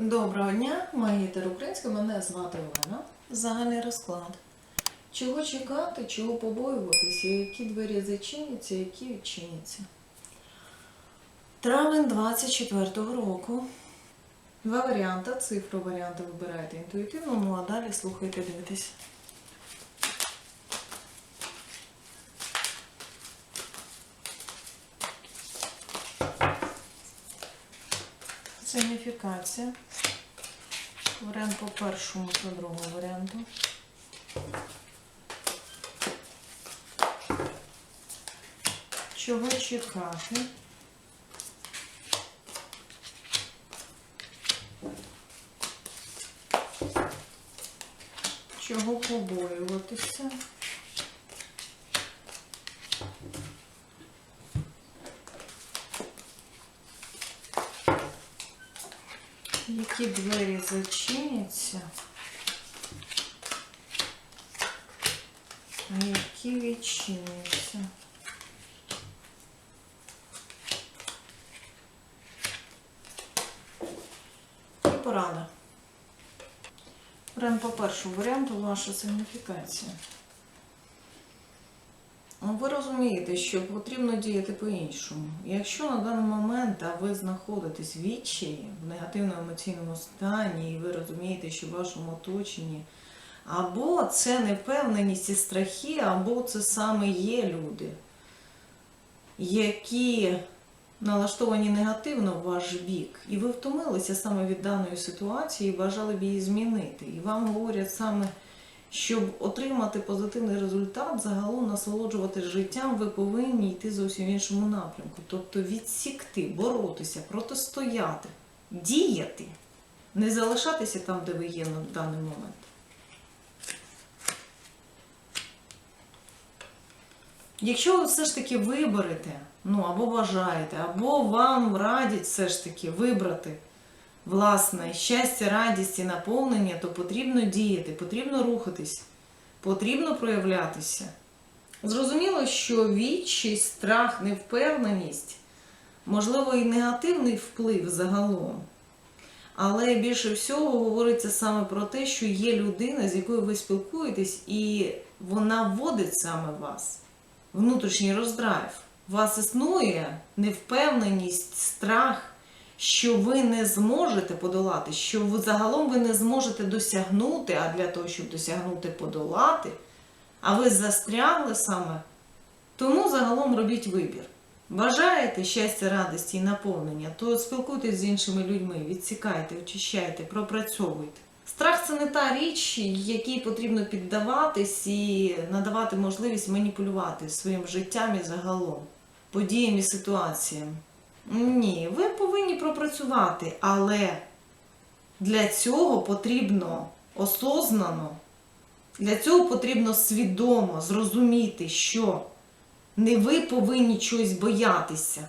Доброго дня, магітер українська, мене звати Олена. Загальний розклад. Чого чекати, чого побоюватися, які двері зачиняться, які відчиняться. Травень 24-го року. Два варіанти. Цифру варіанти вибирайте інтуїтивно, ну а далі слухайте, дивитесь. Сигніфікація. Варіант по першому по другому варіанту. Чого чекати? Чого побоюватися? Які А які відчиняться? І порада. Прямо по першому варіанту ваша сигніфікація. Ну, Ви розумієте, що потрібно діяти по-іншому. Якщо на даний момент ви знаходитесь в відчаї, в негативному емоційному стані, і ви розумієте, що в вашому оточенні або це невпевненість і страхи, або це саме є люди, які налаштовані негативно в ваш бік, і ви втомилися саме від даної ситуації і бажали б її змінити. І вам говорять саме, щоб отримати позитивний результат, загалом насолоджувати життям, ви повинні йти зовсім в іншому напрямку. Тобто відсікти, боротися, протистояти, діяти, не залишатися там, де ви є на даний момент. Якщо ви все ж таки виберете, ну або бажаєте, або вам радять все ж таки вибрати власне щастя, радість і наповнення, то потрібно діяти, потрібно рухатись, потрібно проявлятися. Зрозуміло, що відчай, страх, невпевненість, можливо, і негативний вплив загалом. Але більше всього говориться саме про те, що є людина, з якою ви спілкуєтесь, і вона вводить саме вас внутрішній роздрайв. У вас існує невпевненість, страх, що ви не зможете подолати, що ви загалом ви не зможете досягнути, а для того, щоб досягнути, подолати, а ви застрягли саме. Тому загалом робіть вибір. Бажаєте щастя, радості і наповнення, то спілкуйтесь з іншими людьми, відсікайте, очищайте, пропрацьовуйте. Страх це не та річ, якій потрібно піддаватись і надавати можливість маніпулювати своїм життям і загалом, подіями і ситуаціями. Ні, ви повинні пропрацювати, але для цього потрібно осознано, для цього потрібно свідомо зрозуміти, що не ви повинні чогось боятися.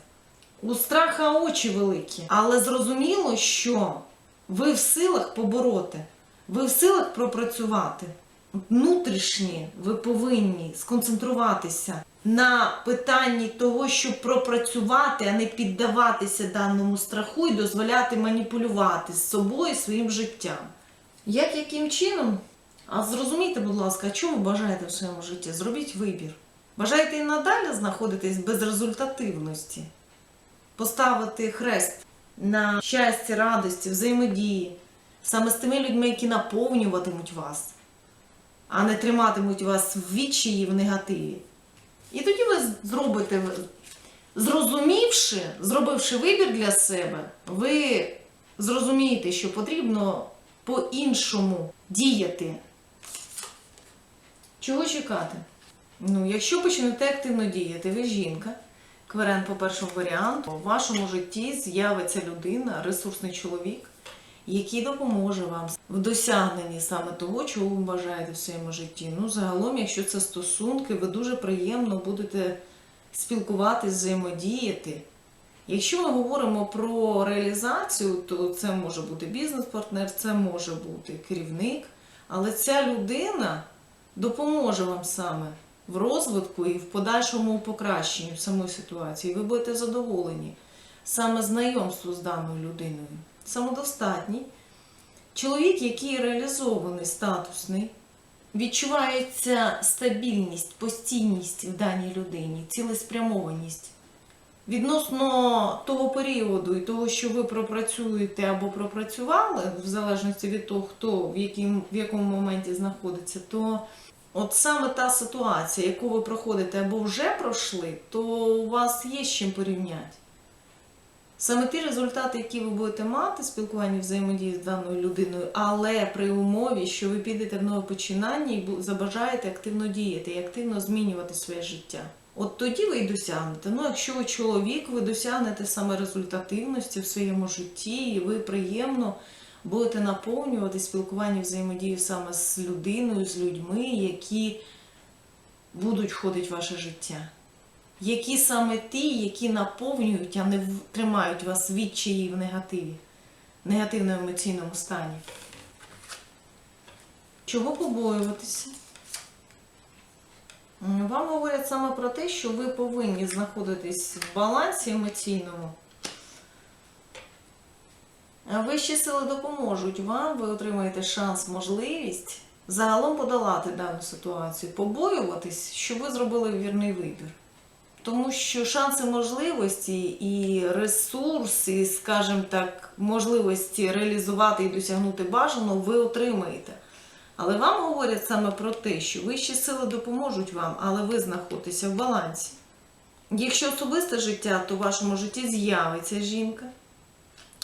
У страха очі великі, але зрозуміло, що ви в силах побороти, ви в силах пропрацювати. Внутрішні ви повинні сконцентруватися на питанні того, щоб пропрацювати, а не піддаватися даному страху і дозволяти маніпулювати з собою своїм життям. Як яким чином? А зрозумійте, будь ласка, ви бажаєте в своєму житті? Зробіть вибір. Бажаєте і надалі знаходитись без результативності, поставити хрест на щастя, радості, взаємодії, саме з тими людьми, які наповнюватимуть вас, а не триматимуть вас в відчаї, в негативі. І тоді ви зробите, зрозумівши, зробивши вибір для себе, ви зрозумієте, що потрібно по-іншому діяти. Чого чекати? Ну, якщо почнете активно діяти, ви жінка, кварен по першому варіанту, в вашому житті з'явиться людина, ресурсний чоловік, який допоможе вам в досягненні саме того, чого ви бажаєте в своєму житті. Ну, загалом, якщо це стосунки, ви дуже приємно будете спілкуватись, взаємодіяти. Якщо ми говоримо про реалізацію, то це може бути бізнес-партнер, це може бути керівник, але ця людина допоможе вам саме в розвитку і в подальшому покращенні самої ситуації. Ви будете задоволені саме знайомству з даною людиною. Самодостатній, Чоловік, який реалізований, статусний, відчувається стабільність, постійність в даній людині, цілеспрямованість. Відносно того періоду і того, що ви пропрацюєте або пропрацювали, в залежності від того, хто в, яким, в якому моменті знаходиться, то от саме та ситуація, яку ви проходите або вже пройшли, то у вас є з чим порівняти. Саме ті результати, які ви будете мати в спілкуванні взаємодії з даною людиною, але при умові, що ви підете в нове починання і забажаєте активно діяти і активно змінювати своє життя. От тоді ви й досягнете. Ну, якщо ви чоловік, ви досягнете саме результативності в своєму житті, і ви приємно будете наповнювати спілкування взаємодію саме з людиною, з людьми, які будуть входити в ваше життя які саме ті, які наповнюють, а не тримають вас відчаї в негативі, негативному емоційному стані. Чого побоюватися? Вам говорять саме про те, що ви повинні знаходитись в балансі емоційному. Вищі сили допоможуть вам, ви отримаєте шанс, можливість загалом подолати дану ситуацію, побоюватись, що ви зробили вірний вибір. Тому що шанси можливості і ресурси, скажімо так, можливості реалізувати і досягнути бажаного ви отримаєте. Але вам говорять саме про те, що вищі сили допоможуть вам, але ви знаходитеся в балансі. Якщо особисте життя, то в вашому житті з'явиться жінка.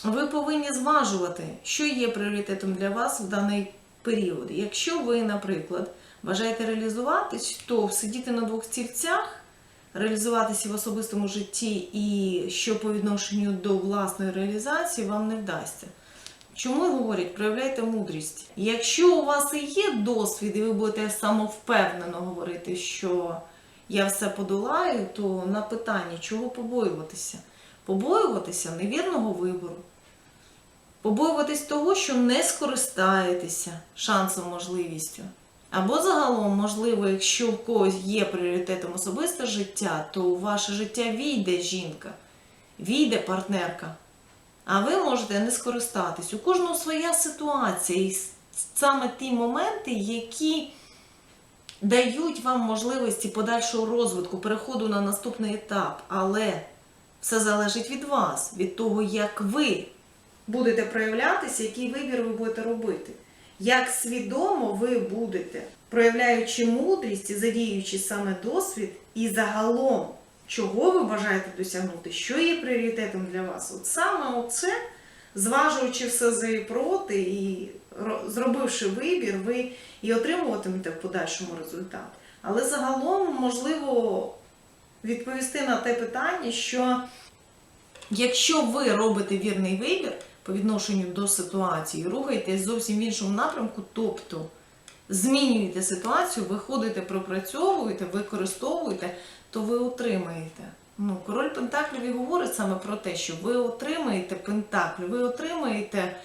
Ви повинні зважувати, що є пріоритетом для вас в даний період. Якщо ви, наприклад, бажаєте реалізуватись, то сидіти на двох стільцях реалізуватися в особистому житті і що по відношенню до власної реалізації вам не вдасться. Чому говорять, проявляйте мудрість. Якщо у вас і є досвід, і ви будете самовпевнено говорити, що я все подолаю, то на питання, чого побоюватися? Побоюватися невірного вибору. Побоюватись того, що не скористаєтеся шансом, можливістю. Або загалом, можливо, якщо в когось є пріоритетом особисте життя, то у ваше життя війде жінка, війде партнерка. А ви можете не скористатись. У кожного своя ситуація, і саме ті моменти, які дають вам можливості подальшого розвитку, переходу на наступний етап. Але все залежить від вас, від того, як ви будете проявлятися, який вибір ви будете робити. Як свідомо ви будете, проявляючи мудрість і задіючи саме досвід, і загалом, чого ви бажаєте досягнути, що є пріоритетом для вас. От саме оце, зважуючи все за і проти, і зробивши вибір, ви і отримуватимете в подальшому результат. Але загалом можливо відповісти на те питання, що Якщо ви робите вірний вибір по відношенню до ситуації, рухаєтесь зовсім в іншому напрямку, тобто змінюєте ситуацію, виходите, пропрацьовуєте, використовуєте, то ви отримаєте. Ну, король Пентаклів і говорить саме про те, що ви отримаєте Пентаклі, ви отримаєте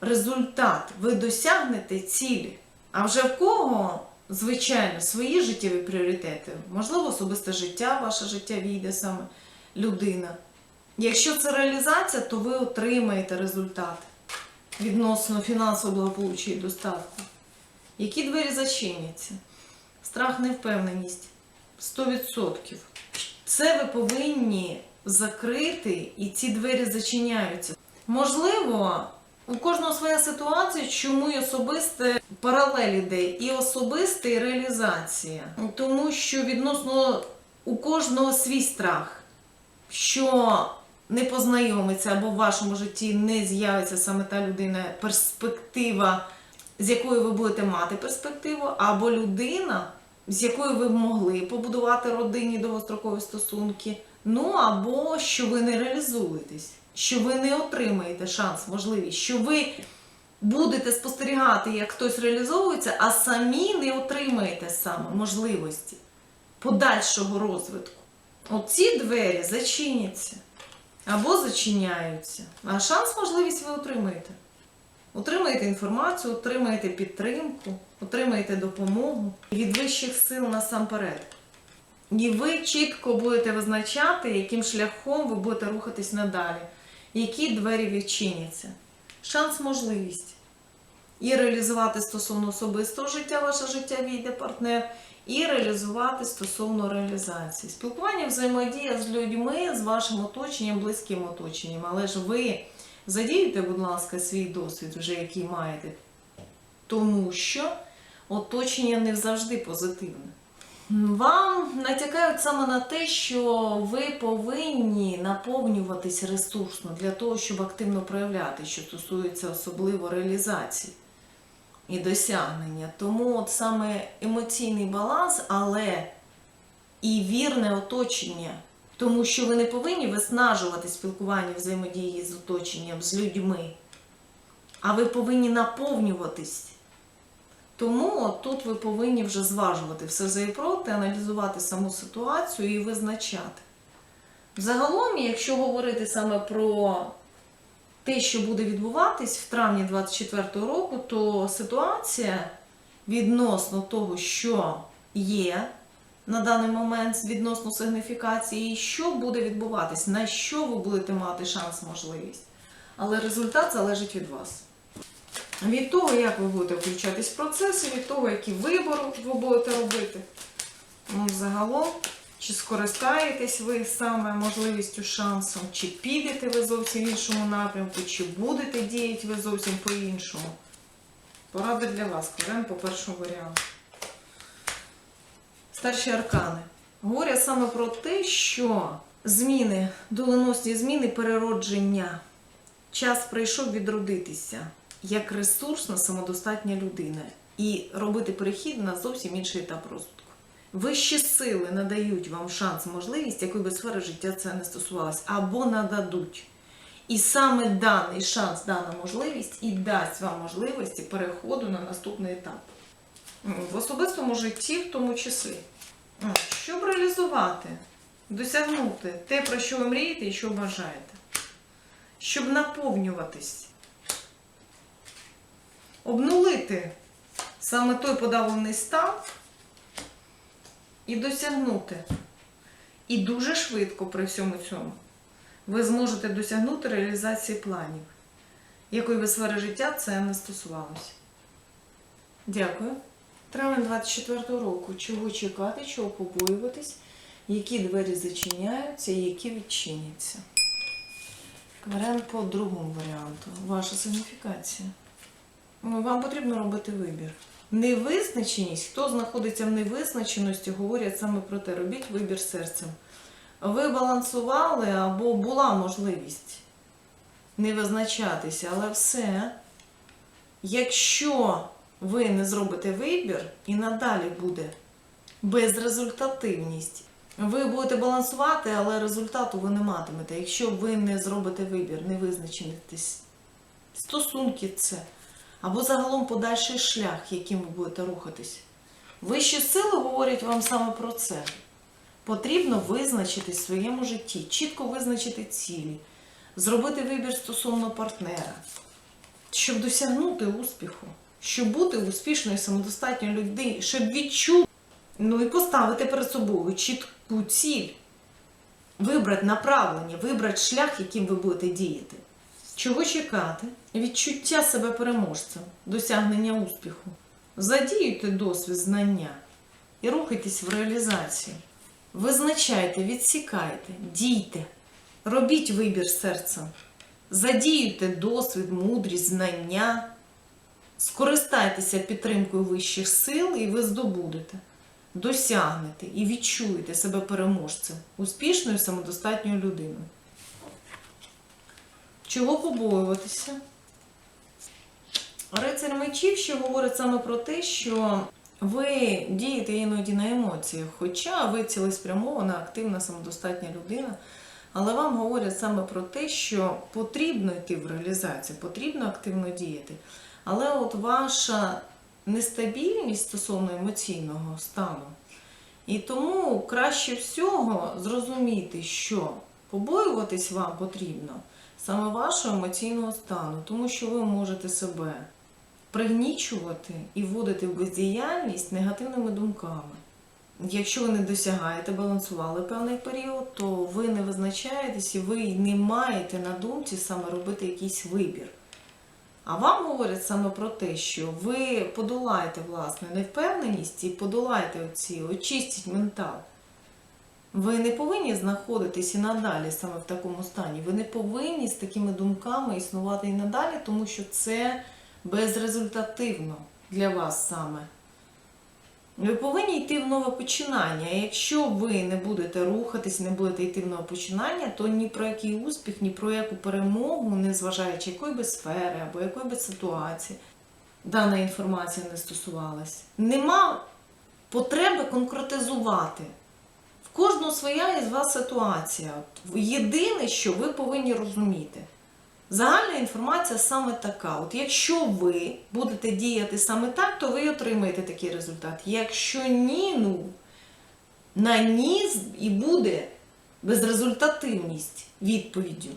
результат, ви досягнете цілі. А вже в кого, звичайно, свої життєві пріоритети, можливо, особисте життя, ваше життя війде саме людина. Якщо це реалізація, то ви отримаєте результат відносно фінансового благополуччя і достатку. Які двері зачиняться? Страх, невпевненість 100%. Це ви повинні закрити, і ці двері зачиняються. Можливо, у кожного своя ситуація, чому і особисте паралель іде, і особисте, і реалізація. Тому що відносно у кожного свій страх що не познайомиться або в вашому житті не з'явиться саме та людина, перспектива, з якою ви будете мати перспективу, або людина, з якою ви могли побудувати родинні довгострокові стосунки, ну або що ви не реалізуєтесь, що ви не отримаєте шанс, можливість, що ви будете спостерігати, як хтось реалізовується, а самі не отримаєте саме можливості подальшого розвитку. Оці двері зачиняться або зачиняються. А шанс, можливість ви отримаєте. Отримаєте інформацію, отримаєте підтримку, отримаєте допомогу від вищих сил насамперед. І ви чітко будете визначати, яким шляхом ви будете рухатись надалі, які двері відчиняться. Шанс, можливість. І реалізувати стосовно особистого життя, ваше життя війде партнер, і реалізувати стосовно реалізації. Спілкування, взаємодія з людьми, з вашим оточенням, близьким оточенням. Але ж ви задієте, будь ласка, свій досвід, вже який маєте, тому що оточення не завжди позитивне. Вам натякають саме на те, що ви повинні наповнюватись ресурсно для того, щоб активно проявляти, що стосується особливо реалізації і досягнення. Тому от саме емоційний баланс, але і вірне оточення, тому що ви не повинні виснажувати спілкування взаємодії з оточенням, з людьми, а ви повинні наповнюватись. Тому от тут ви повинні вже зважувати все за і проти, аналізувати саму ситуацію і визначати. Загалом, якщо говорити саме про те, що буде відбуватись в травні 2024 року, то ситуація відносно того, що є на даний момент відносно сигніфікації, що буде відбуватись, на що ви будете мати шанс, можливість. Але результат залежить від вас. Від того, як ви будете включатись в процес, і від того, які вибори ви будете робити. Ну, загалом, чи скористаєтесь ви саме можливістю, шансом, чи підете ви зовсім в іншому напрямку, чи будете діяти ви зовсім по-іншому. Порада для вас, беремо по першому варіанту. Старші аркани. Говорять саме про те, що зміни, доленосні зміни, переродження. Час прийшов відродитися як ресурсна, самодостатня людина і робити перехід на зовсім інший етап розвитку. Вищі сили надають вам шанс, можливість, якої би сфери життя це не стосувалось, або нададуть. І саме даний шанс, дана можливість і дасть вам можливості переходу на наступний етап. В особистому житті в тому числі. Щоб реалізувати, досягнути те, про що ви мрієте і що бажаєте. Щоб наповнюватись обнулити саме той подавлений стан і досягнути. І дуже швидко при всьому цьому ви зможете досягнути реалізації планів, якої би сфери життя це не стосувалося. Дякую. Травень 24 року. Чого чекати, чого побоюватись, які двері зачиняються і які відчиняться. Варіант по другому варіанту. Ваша сигніфікація. Вам потрібно робити вибір. Невизначеність, хто знаходиться в невизначеності, говорять саме про те, робіть вибір серцем. Ви балансували або була можливість не визначатися, але все. Якщо ви не зробите вибір і надалі буде безрезультативність, ви будете балансувати, але результату ви не матимете. Якщо ви не зробите вибір, не визначитесь. Стосунки це або загалом подальший шлях, яким ви будете рухатись. Вищі сили говорять вам саме про це. Потрібно визначитись в своєму житті, чітко визначити цілі, зробити вибір стосовно партнера, щоб досягнути успіху, щоб бути успішною самодостатньою людиною, щоб відчути, ну і поставити перед собою чітку ціль, вибрати направлення, вибрати шлях, яким ви будете діяти. Чого чекати? Відчуття себе переможцем, досягнення успіху. Задіюйте досвід знання і рухайтесь в реалізацію. Визначайте, відсікайте, дійте, робіть вибір серцем, задіюйте досвід, мудрість, знання, скористайтеся підтримкою вищих сил, і ви здобудете, досягнете і відчуєте себе переможцем, успішною самодостатньою людиною. Чого побоюватися? Рицар мечів ще говорить саме про те, що ви дієте іноді на емоціях, хоча ви цілеспрямована, активна, самодостатня людина. Але вам говорять саме про те, що потрібно йти в реалізацію, потрібно активно діяти. Але от ваша нестабільність стосовно емоційного стану. І тому краще всього зрозуміти, що побоюватись вам потрібно саме вашого емоційного стану, тому що ви можете себе пригнічувати і вводити в бездіяльність негативними думками. Якщо ви не досягаєте, балансували певний період, то ви не визначаєтесь і ви не маєте на думці саме робити якийсь вибір. А вам говорять саме про те, що ви подолаєте власне невпевненість і подолаєте оці, очистіть ментал. Ви не повинні знаходитись і надалі саме в такому стані. Ви не повинні з такими думками існувати і надалі, тому що це безрезультативно для вас саме. Ви повинні йти в нове починання. Якщо ви не будете рухатись, не будете йти в нове починання, то ні про який успіх, ні про яку перемогу, незважаючи якої би сфери або якої би ситуації, дана інформація не стосувалась. Нема потреби конкретизувати. В кожного своя із вас ситуація. Єдине, що ви повинні розуміти. Загальна інформація саме така. От якщо ви будете діяти саме так, то ви отримаєте такий результат. Якщо ні, ну на ні і буде безрезультативність відповіддю.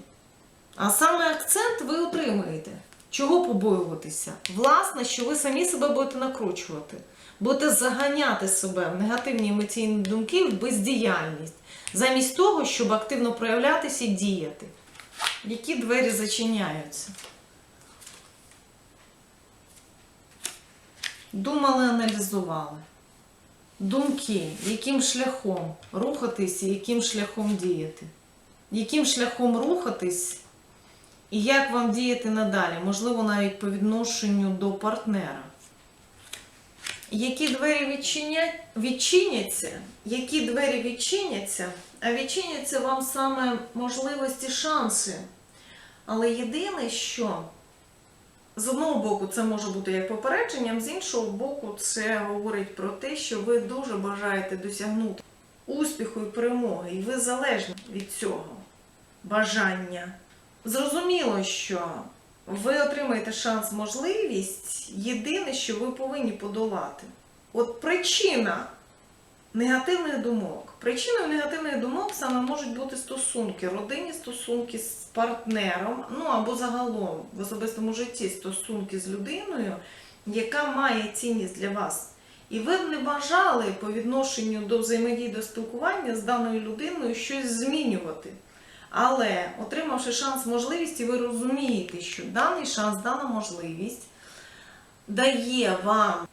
А саме акцент ви отримаєте. Чого побоюватися? Власне, що ви самі себе будете накручувати, будете заганяти себе в негативні емоційні думки, в бездіяльність, замість того, щоб активно проявлятися і діяти. Які двері зачиняються? Думали, аналізували. Думки, яким шляхом рухатись і яким шляхом діяти. Яким шляхом рухатись і як вам діяти надалі, можливо, навіть по відношенню до партнера. Які двері відчинять, відчиняться, які двері відчиняться, а відчиняться вам саме можливості, шанси. Але єдине, що з одного боку це може бути як попередженням, з іншого боку, це говорить про те, що ви дуже бажаєте досягнути успіху і перемоги, і ви залежні від цього бажання. Зрозуміло, що ви отримаєте шанс, можливість. Єдине, що ви повинні подолати. От причина негативних думок. Причиною негативних думок саме можуть бути стосунки, родинні стосунки з партнером, ну або загалом в особистому житті стосунки з людиною, яка має цінність для вас. І ви б не бажали по відношенню до взаємодії до спілкування з даною людиною щось змінювати. Але отримавши шанс, можливість, і ви розумієте, що даний шанс, дана можливість дає вам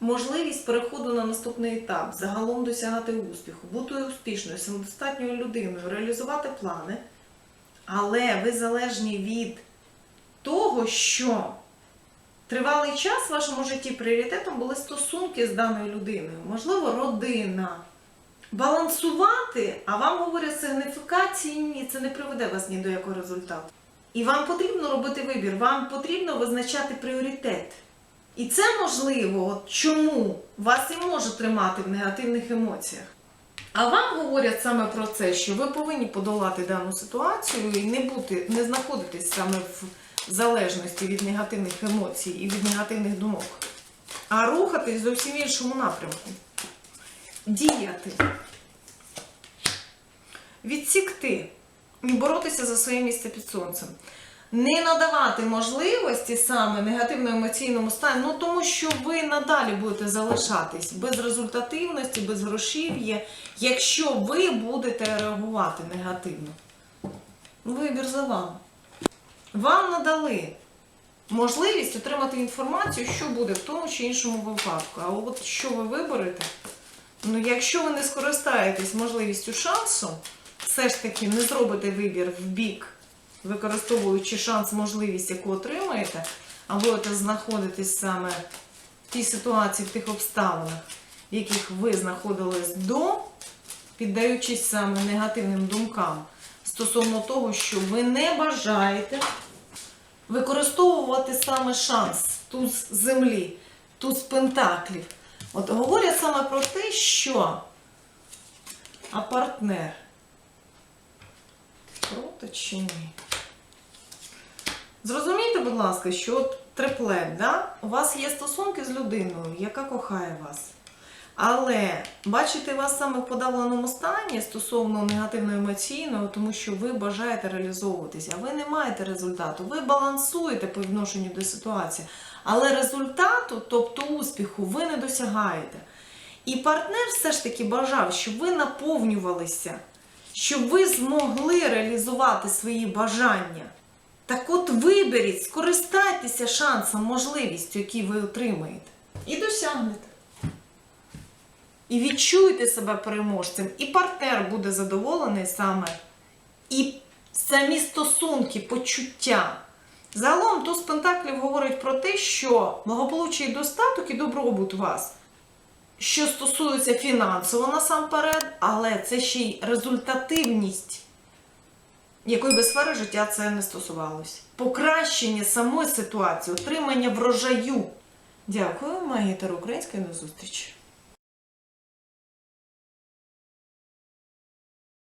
можливість переходу на наступний етап, загалом досягати успіху, бути успішною, самодостатньою людиною, реалізувати плани. Але ви залежні від того, що тривалий час в вашому житті пріоритетом були стосунки з даною людиною, можливо, родина. Балансувати, а вам говорять сигніфікації, ні, це не приведе вас ні до якого результату. І вам потрібно робити вибір, вам потрібно визначати пріоритет. І це можливо, чому вас і може тримати в негативних емоціях. А вам говорять саме про це, що ви повинні подолати дану ситуацію і не бути, не знаходитись саме в залежності від негативних емоцій і від негативних думок, а рухатись зовсім іншому напрямку. Діяти, відсікти і боротися за своє місце під сонцем. Не надавати можливості саме негативно-емоційному стані, ну тому що ви надалі будете залишатись без результативності, без грошів'я, якщо ви будете реагувати негативно. Вибір за вами. Вам надали можливість отримати інформацію, що буде в тому чи іншому випадку. А от що ви виберете? Ну, якщо ви не скористаєтесь можливістю шансу, все ж таки не зробите вибір в бік, використовуючи шанс, можливість, яку отримаєте, а будете знаходитись саме в тій ситуації, в тих обставинах, в яких ви знаходились до, піддаючись саме негативним думкам стосовно того, що ви не бажаєте використовувати саме шанс туз землі, туз пентаклів. От говорять саме про те, що а партнер проти чи ні? Зрозумійте, будь ласка, що от триплет, да? у вас є стосунки з людиною, яка кохає вас. Але бачите вас саме в подавленому стані стосовно негативно-емоційного, тому що ви бажаєте реалізовуватися, а ви не маєте результату. Ви балансуєте по відношенню до ситуації, але результату, тобто успіху, ви не досягаєте. І партнер все ж таки бажав, щоб ви наповнювалися, щоб ви змогли реалізувати свої бажання Так от виберіть, скористайтеся шансом, можливістю, який ви отримаєте. І досягнете. І відчуйте себе переможцем, і партнер буде задоволений саме, і самі стосунки, почуття. Загалом туз Пентаклів говорить про те, що благополуччя і достаток і добробут вас, що стосується фінансово насамперед, але це ще й результативність, якої би сфери життя це не стосувалося. Покращення самої ситуації, отримання врожаю. Дякую, магітер української до зустрічі.